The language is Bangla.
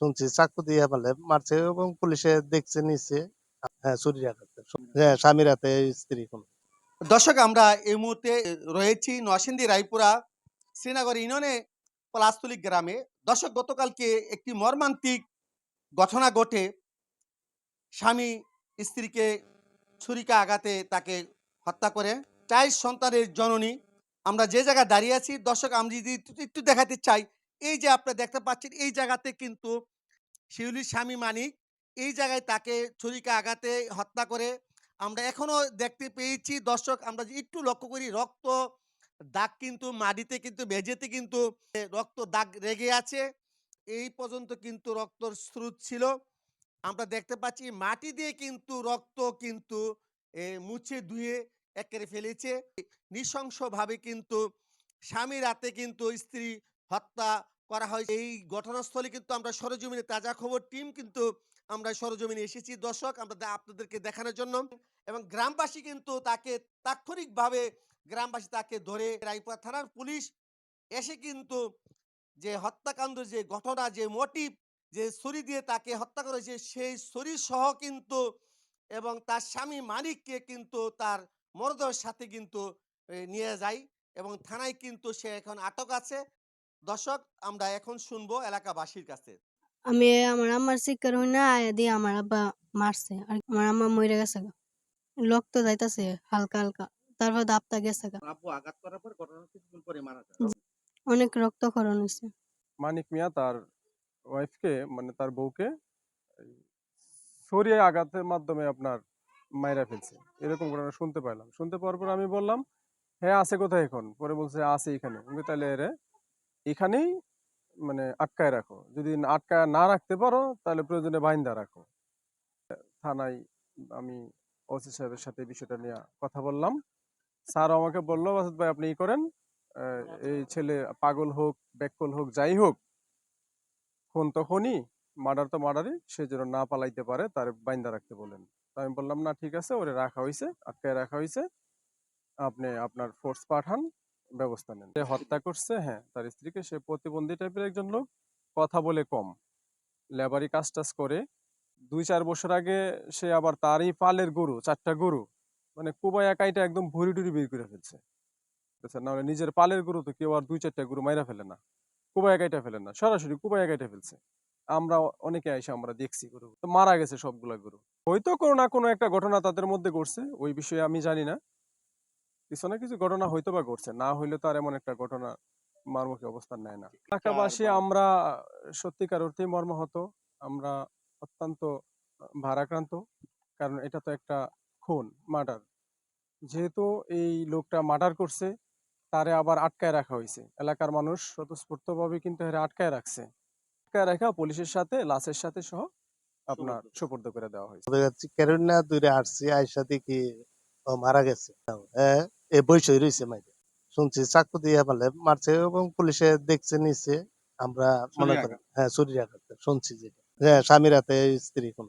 শুনছি, চাকু দিয়ে বলে মারছে এবং পুলিশে দেখছে নিচ্ছে হ্যাঁ চুরি রাখাতে হ্যাঁ স্বামীর হাতে স্ত্রী কোন দর্শক, আমরা এই মুহূর্তে রয়েছি নরসিংদী, রায়পুরা, শ্রীনগর ইউনিয়নে পলাশতলি গ্রামে। দর্শক, গতকালকে একটি মর্মান্তিক ঘটনা ঘটে। স্বামী স্ত্রীকে ছুরিকা আঘাতে তাকে হত্যা করে। চার সন্তানের জননী। আমরা যে জায়গায় দাঁড়িয়ে আছি, দর্শক, আমি যদি একটু দেখাতে চাই এই যে আপনারা দেখতে পাচ্ছেন, এই জায়গাতে কিন্তু শিউলির স্বামী মানিক এই জায়গায় তাকে ছুরিকা আঘাতে হত্যা করে। আমরা এখনও দেখতে পেয়েছি, দর্শক আমরা একটু লক্ষ্য করি, রক্ত দাগ কিন্তু মাটিতে কিন্তু, মেঝেতে কিন্তু রক্ত দাগ রেগে আছে। এই পর্যন্ত কিন্তু রক্তর স্রোত ছিল। আমরা দেখতে পাচ্ছি মাটি দিয়ে কিন্তু রক্ত কিন্তু মুছে ধুয়ে একেরে ফেলেছে। নৃশংসভাবে কিন্তু স্বামী রাতে কিন্তু স্ত্রী হত্যা করা হয়। এই ঘটনাস্থলে কিন্তু আমরা সরজমিনে তাজা খবর টিম কিন্তু আমরা সরজমিনে এসেছি। দর্শক, আমরা আপনাদেরকে দেখানোর জন্য। এবং গ্রামবাসী কিন্তু তাকে তাৎক্ষণিকভাবে গ্রামবাসী তাকে ধরে রায়পুরা থানার পুলিশ এসে কিন্তু যে হত্যাকাণ্ড যে ঘটনা, যে মোটিভ, যে ছুরি দিয়ে তাকে হত্যা করেছে, সেই ছুরি সহ কিন্তু এবং তার স্বামী মানিককে কিন্তু তার মরদেহের সাথে কিন্তু নিয়ে যায়। এবং থানায় কিন্তু সে এখন আটক আছে। দর্শক আমরা এখন শুনব এলাকাবাসীর কাছে। আমি আমার আম্মার শিকার হই না আয়া দিয়ে আমার আব্বা মারছে। আর আমার আম্মা মরে গেছে গা। রক্ত যাইতাছে হালকা হালকা। তারপর দাপটা গেছে আব্বু আঘাত করার পর ঘটনা কিছুদিন পরে মারা যায়। অনেক রক্তক্ষরণ হয়েছে মানিক মিয়া তার ওয়াইফকে মানে তার বউকে ছড়িয়ে আঘাতের মাধ্যমে আপনার মাইরা ফেলছে। এরকম ঘটনা শুনতে পাইলাম। শুনতে পাওয়ার পর আমি বললাম হ্যাঁ আছে কোথায় এখন? পরে বলছে আছে এখানে। আমি তাহলে এরে এখানেই মানে আটকায় রাখো। যদি আটকায় না রাখতে পারো তাহলে প্রয়োজনে বাইন্দা রাখো। থানায় আমি ওসি সাহেবের সাথে বিষয়টা নিয়ে কথা বললাম। স্যার আমাকে বলল বাসাদ ভাই আপনি ই করেন। এই ছেলে পাগল হোক ব্যাককল হোক যাই হোক খুন তখনই মার্ডার তো মার্ডারই সে যেন না পালাইতে পারে তার বাইন্দা রাখতে বলেন। তো আমি বললাম না ঠিক আছে ওরে রাখা হয়েছে আটকায় রাখা হয়েছে আপনি আপনার ফোর্স পাঠান ব্যবস্থা নেন। সে হত্যা করছে হ্যাঁ তার স্ত্রীকে। সে প্রতিবন্ধী টাইপের একজন লোক, কথা বলে কম। লেবারি কাজ টাজ করে। দুই চার বছর আগে সে আবার তারই পালের গরু, চারটা গরু মানে কুবাই একাইটা একদম ভুড়ি টুরি বের করে ফেলছে? নাহলে নিজের পালের গরু তো কেউ আর দুই চারটা গরু মাইরা ফেলে না। কুবাই একাইটা ফেলে না। সরাসরি কুবাই একাইটা ফেলছে। আমরা অনেকে এসে আমরা দেখছি গরু। তো মারা গেছে সবগুলা গরু। হয়তো কোনো না কোনো একটা ঘটনা তাদের মধ্যে ঘটছে, ওই বিষয়ে আমি জানি না। কিছু না কিছু ঘটনা হয়তো বা ঘটছে না হইলে তো আর এমন একটা ঘটনা মারমুখী অবস্থান নেয় না। এলাকাবাসী আমরা সত্যিকার অর্থেই মর্মাহত আমরা অত্যন্ত ভারাক্রান্ত কারণ এটা তো একটা খুন মার্ডার। যেহেতু এই লোকটা মার্ডার করছে তারে আবার আটকায় রাখা হয়েছে এলাকার মানুষ স্বতঃস্ফূর্তভাবে কিন্তু এরা আটকায় রাখছে। আটকায় রাখা পুলিশের সাথে লাশের সাথে সহ আপনার সুপর্দ। করে দেওয়া হয়েছে কেরণ না দূরে আসছি আয়সা দেখি মারা গেছে। হ্যাঁ এ বৈশই রয়েছে মাইরে। শুনছি চাকু দিয়ে বলে মারছে এবং পুলিশে দেখছে নিচ্ছে আমরা মনে করি হ্যাঁ চুরি রাখাতে শুনছি যেটা। হ্যাঁ স্বামীর হাতে স্ত্রী কোন।